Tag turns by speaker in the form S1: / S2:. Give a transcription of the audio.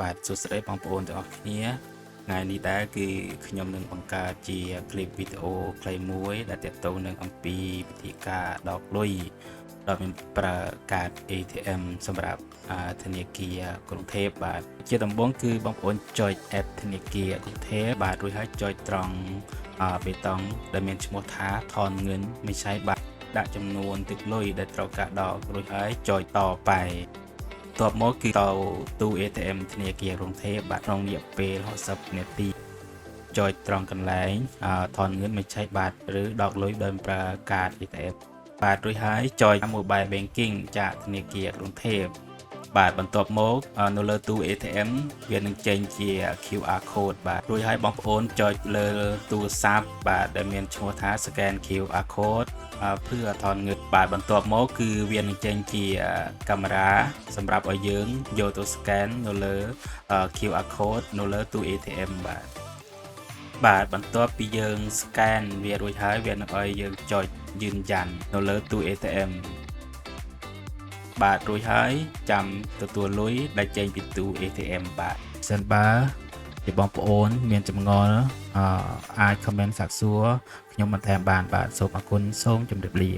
S1: បាទសួស្តីបងប្អូនទាំងអស់គ្នាថ្ងៃនេះដែរគឺខ្ញុំនឹងបង្កើតជាคลิปវីដេអូខ្លីមួយដែលទាក់ទងនឹងអំពីវិធីការដកលុយដោយមានប្រើកាត ATM សម្រាប់អាធនាគារករុងเทพបាទជាដំបូងគឺបងប្អូនចុច app ធនាគារករុងเทพបាទរួចហើយចុចត្រង់អាបេតុងដែលមានឈ្មោះថាថនងឿនមិនใช่បាទដាក់ចំនួនទឹកលុយដែលត្រូវការដករួចហើយចុចត បន្ទាប់មកគឺទៅទូ ATM ធនាគាររុងទេបាទក្នុងរយៈពេល60នាទីចុចត្រង់កន្លែងថនងឿនមួយឆែកបាទឬដកលុយដោយប្រើកាត ATM បាទរួចហើយចុច Mobile Banking ចាកធនាគារក្រុងទេព បាទបន្ទាប់មកអឺនៅលើទូ ATM វានឹងចេញជា QR code បាទរួចហើយបងប្អូនចុចលើទូរស័ព្ទបាទដែលមានឈ្មោះថា scan QR code អឺเพื่อថនងឹតបាទបន្ទាប់មកគឺវានឹងចេញជាកាមេរ៉ាសម្រាប់ឲ្យយើងយកទៅ scan នៅលើអឺ QR code នៅលើទូ ATM បាទបាទបន្ទាប់ពីយើង scan វារួចហើយវានឹងឲ្យយើងចុចยืนยันនៅលើទូ ATM បាទរួចហើយចាំទទួលលុយដែលចេញពីទូ ATM បាទសិនបើជាបងប្អូន មានចម្ងល់អឺអាច comment សាកសួរខ្ញុំបន្ថែមបាន បាទសូមអរគុណសូមជម្រាបលា